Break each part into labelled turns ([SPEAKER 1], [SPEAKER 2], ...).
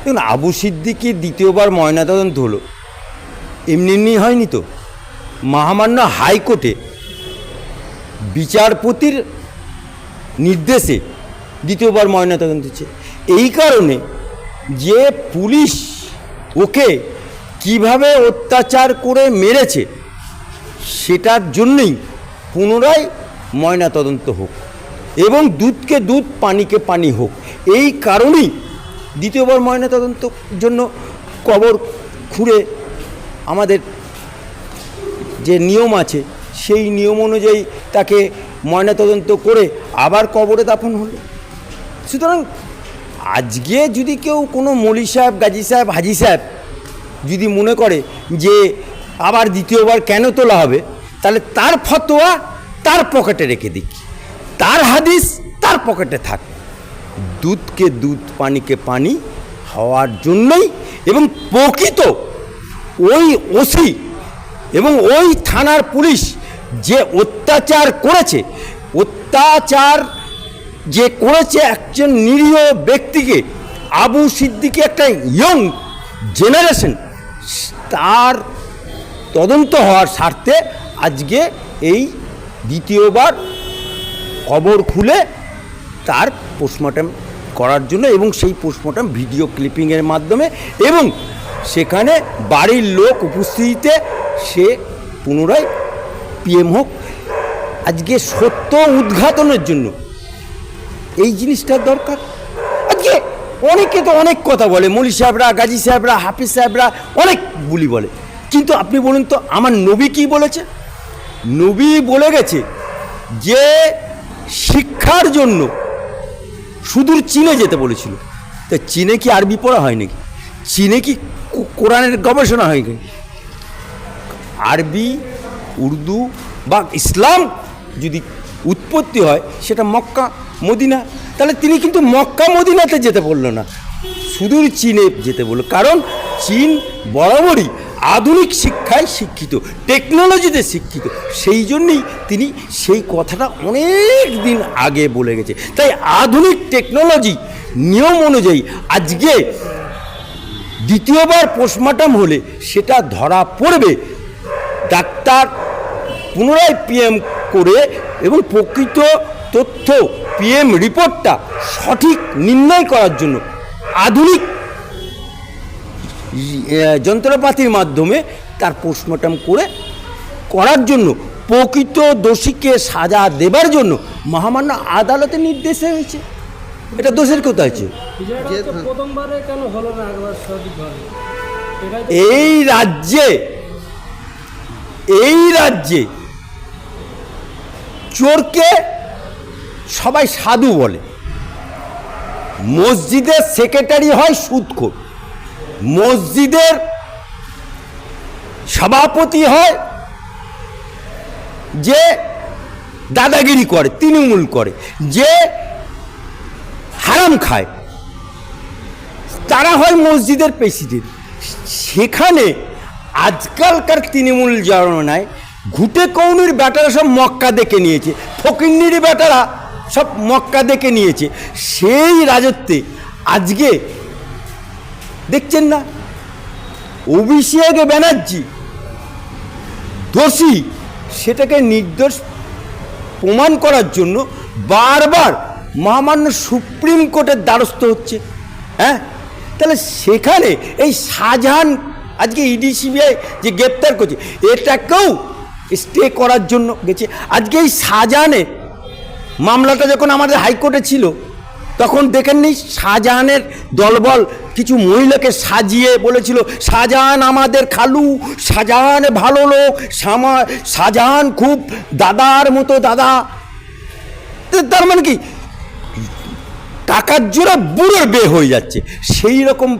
[SPEAKER 1] দেখুন, আবু সিদ্দিকি দ্বিতীয়বার ময়নাতদন্ত হলো। এমনি এমনি হয়নি তো। মহামান্য হাইকোর্টে বিচারপতির নির্দেশে দ্বিতীয়বার ময়নাতদন্ত হচ্ছে। এই কারণে যে পুলিশ ওকে কীভাবে অত্যাচার করে মেরেছে, সেটার জন্যই পুনরায় ময়নাতদন্ত হোক এবং দুধকে দুধ, পানিকে পানি হোক। এই কারণেই দ্বিতীয়বার ময়নাতদন্ত জন্য কবর খুঁড়ে আমাদের যে নিয়ম আছে, সেই নিয়ম অনুযায়ী তাকে ময়নাতদন্ত করে আবার কবরে দাফন হলো। সুতরাং আজকে যদি কেউ কোনো মলি সাহেব, গাজী সাহেব, হাজি সাহেব যদি মনে করে যে আবার দ্বিতীয়বার কেন তোলা হবে, তাহলে তার ফতোয়া তার পকেটে রেখে দিক। তার হাদিস তার পকেটে থাক। দুধকে দুধ, পানিকে পানি হওয়ার জন্যই এবং প্রকৃত ওই ওসি এবং ওই থানার পুলিশ যে অত্যাচার করেছে, অত্যাচার যে করেছে একজন নিরীহ ব্যক্তিকে, আবু সিদ্দিকি একটা ইয়ং জেনারেশন তার তদন্ত হওয়ার স্বার্থে আজকে এই দ্বিতীয়বার কবর খুলে তার পোস্টমর্টম করার জন্য এবং সেই পোস্টমর্টম ভিডিও ক্লিপিংয়ের মাধ্যমে এবং সেখানে বাড়ির লোক উপস্থিতিতে সে পুনরায় পিএম হোক। আজকে সত্য উদ্ঘাটনের জন্য এই জিনিসটার দরকার। আজকে অনেকে তো অনেক কথা বলে, মলি সাহেবরা, গাজী সাহেবরা, হাফিজ সাহেবরা অনেক বুলি বলে। কিন্তু আপনি বলুন তো, আমার নবী কি বলেছে? নবী বলে গেছে যে শিক্ষার জন্য সুদূর চীনে যেতে বলেছিল। তা চীনে কি আরবি পড়া হয় নাকি? চীনে কি কোরআনের গবেষণা হয় নাকি? আরবি, উর্দু বা ইসলাম যদি উৎপত্তি হয়, সেটা মক্কা, মদিনা। তাহলে তিনি কিন্তু মক্কা, মদিনাতে যেতে বলল না। সুদূর চীনে যেতে বলল। কারণ চীন বরাবরই আধুনিক শিক্ষায় শিক্ষিত টেকনোলজিতে শিক্ষিত। সেই জন্যেই তিনি সেই কথাটা অনেক দিন আগে বলে গেছে। তাই আধুনিক টেকনোলজি নিয়ম অনুযায়ী আজকে দ্বিতীয়বার পোস্টমর্টম হলে সেটা ধরা পড়বে। ডাক্তার পুনরায় পিএম করে এবং প্রকৃত তথ্য পিএম রিপোর্টটা সঠিক নির্ণয় করার জন্য আধুনিক যন্ত্রপাতির মাধ্যমে তার পোস্টমর্টম করে করার জন্য প্রকৃত দোষীকে সাজা দেবার জন্য মহামান্য আদালতের নির্দেশে হয়েছে। এটা দোষের
[SPEAKER 2] এটাই তো
[SPEAKER 1] এই রাজ্যে এই রাজ্যে চোরকে সবাই সাধু বলে। মসজিদের সেক্রেটারি হয় সুদখোর। মসজিদের সভাপতি হয় যে দাদাগিরি করে, তৃণমূল করে, যে হারাম খায়। তারা হয় মসজিদের প্রেসিডেন্ট। সেখানে আজকালকার তৃণমূল জননায় ঘুটে কৌনির ব্যাটারা সব মক্কা দেখে নিয়েছে, ফকিন্নির ব্যাটারা সব মক্কা দেখে নিয়েছে। সেই রাজত্বে আজকে দেখছেন না? অভিষেক ব্যানার্জি, দোষী, সেটাকে নির্দোষ প্রমাণ করার জন্য বারবার মহামান্য সুপ্রিম কোর্টের দ্বারস্থ হচ্ছে। হ্যাঁ? তাহলে সেখানে এই শাহজাহান, আজকে ইডি, সিবিআই যে গ্রেপ্তার করছে, এটাকেও স্টে করার জন্য গেছে। আজকে এই শাহজাহানের মামলাটা যখন আমাদের হাইকোর্টে ছিল তখন দেখেননি শাহজাহানের দলবল কিছু মহিলাকে সাজিয়ে বলেছিল, শাহজাহান আমাদের খালু, শাহজাহান ভালো লোক শাহজাহান খুব দাদার মতো দাদা। তার মানে কি? টাকার জোড়া বুড়োর বে হয়ে যাচ্ছে। সেই রকম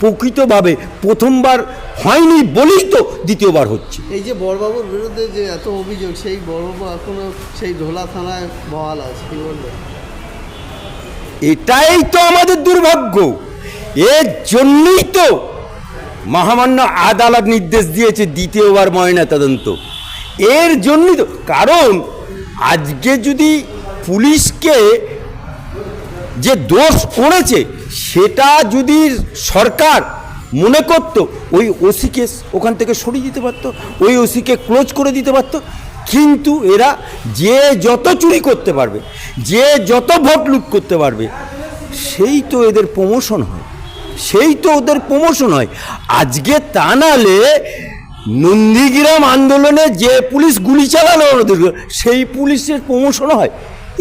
[SPEAKER 1] প্রকৃতভাবে প্রথমবার হয়নি বলেই তো দ্বিতীয়বার হচ্ছে।
[SPEAKER 3] এই যে বড়বাবুর বিরুদ্ধে যে এত অভিযোগ, সেই বড়বাবু এখনও সেই ঢোলা থানায় বহাল আছে, কি বলব
[SPEAKER 1] এটাই তো আমাদের দুর্ভাগ্য। এর জন্যই তো মহামান্য আদালত নির্দেশ দিয়েছে দ্বিতীয়বার ময়না তদন্ত। এর জন্যই তো, কারণ আজকে যদি পুলিশকে যে দোষ করেছে সেটা যদি সরকার মনে করতো, ওই ওসিকে ওখান থেকে সরিয়ে দিতে পারতো, ওই ওসিকে ক্লোজ করে দিতে পারতো কিন্তু এরা যে যত চুরি করতে পারবে, যে যত ভোট লুট করতে পারবে, সেই তো এদের প্রমোশন হয়। সেই তো ওদের প্রমোশন হয়। আজকে তা নালে নন্দীগ্রাম আন্দোলনে যে পুলিশ গুলি চালানো ওদের সেই পুলিশের প্রমোশন হয়।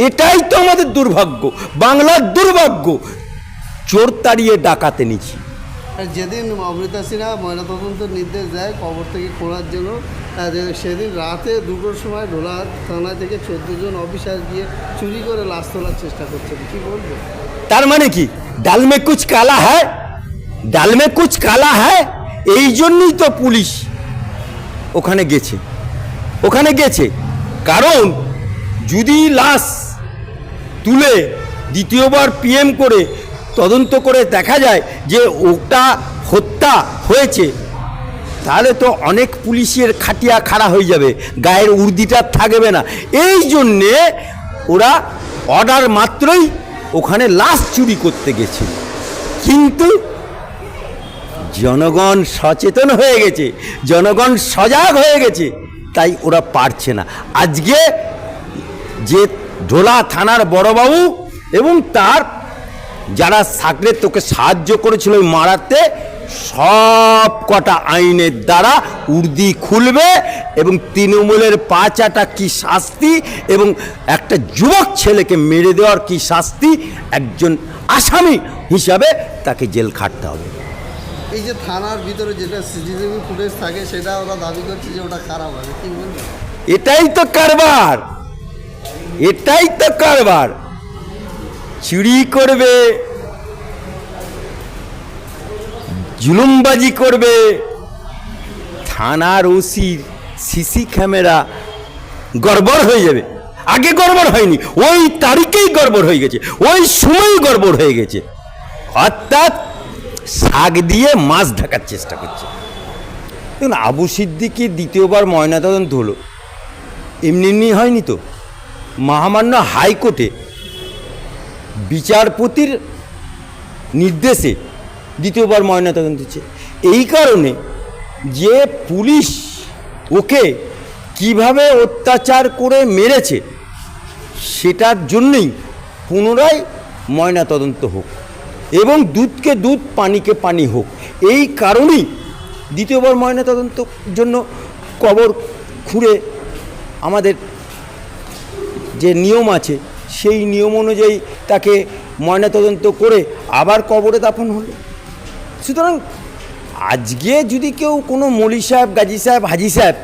[SPEAKER 1] এটাই তো আমাদের দুর্ভাগ্য, বাংলার দুর্ভাগ্য। চোর তাড়িয়ে ডাকাতে
[SPEAKER 3] আর যেদিন অমৃতা সিনহা ময়নাতদন্তের নির্দেশ দেয়, কবর থেকে খোঁড়ার জন্য সেদিন রাতে দুটোর সময় ঢোলা থানা থেকে চোদ্দ জন অফিসার গিয়ে চুরি করে লাশ তোলার চেষ্টা করছেন। কি বলব?
[SPEAKER 1] তার মানে কি? ডাল মে কুচ কালা হ্যায়? ডাল মে কুচ কালা হ্যায়? এই জন্যই তো পুলিশ ওখানে গেছে। ওখানে গেছে কারণ যদি লাশ তুলে দ্বিতীয়বার পিএম করে তদন্ত করে দেখা যায় যে ওটা হত্যা হয়েছে। তাহলে তো অনেক পুলিশের খাটিয়া খাড়া হয়ে যাবে, গায়ের উর্দিটা থাকবে না। এই জন্যে ওরা অর্ডার মাত্রই ওখানে লাশ চুরি করতে গেছে। কিন্তু জনগণ সচেতন হয়ে গেছে, জনগণ সজাগ হয়ে গেছে, তাই ওরা পারছে না। আজকে যে ঢোলা থানার বড়বাবু এবং তার যারা সাকরে তোকে সাহায্য করেছিল ওই মারাতে সব কটা আইনের দ্বারা উর্দি খুলবে এবং তৃণমূলের পাঁচাটা কি শাস্তি এবং একটা যুবক ছেলেকে মেরে দেওয়ার কি শাস্তি একজন আসামি হিসাবে তাকে জেল খাটতে হবে।
[SPEAKER 3] এই যে থানার ভিতরে যেটা সিসিটিভি ফুটেজ থাকে সেটা ওরা দাবি করছে যে ওটা খারাপ হবে কি
[SPEAKER 1] এটাই তো কারবার এটাই তো কারবার। চুরি করবে, জুলুমবাজি করবে, থানার ওসির সিসি ক্যামেরা গড়বড় হয়ে যাবে। আগে গড়বড় হয়নি, ওই তারিখেই গড়বড় হয়ে গেছে, ওই সময়ই গড়বড় হয়ে গেছে। অর্থাৎ শাক দিয়ে মাছ ঢাকার চেষ্টা করছে। দেখুন, আবু সিদ্দিকির দ্বিতীয়বার ময়নাতদন্ত হলো। এমনি এমনি হয়নি তো। মহামান্য হাইকোর্টে বিচারপতির নির্দেশে দ্বিতীয়বার ময়নাতদন্ত হচ্ছে। এই কারণে যে পুলিশ ওকে কীভাবে অত্যাচার করে মেরেছে সেটার জন্যই পুনরায় ময়নাতদন্ত হোক এবং দুধকে দুধ, পানিকে পানি হোক। এই কারণেই দ্বিতীয়বার ময়নাতদন্ত জন্য কবর খুঁড়ে আমাদের যে নিয়ম আছে, সেই নিয়ম অনুযায়ী তাকে ময়নাতদন্ত করে আবার কবরে দাফন হলো। সুতরাং আজকে যদি কেউ কোনো মলি সাহেব, গাজী সাহেব, হাজি সাহেব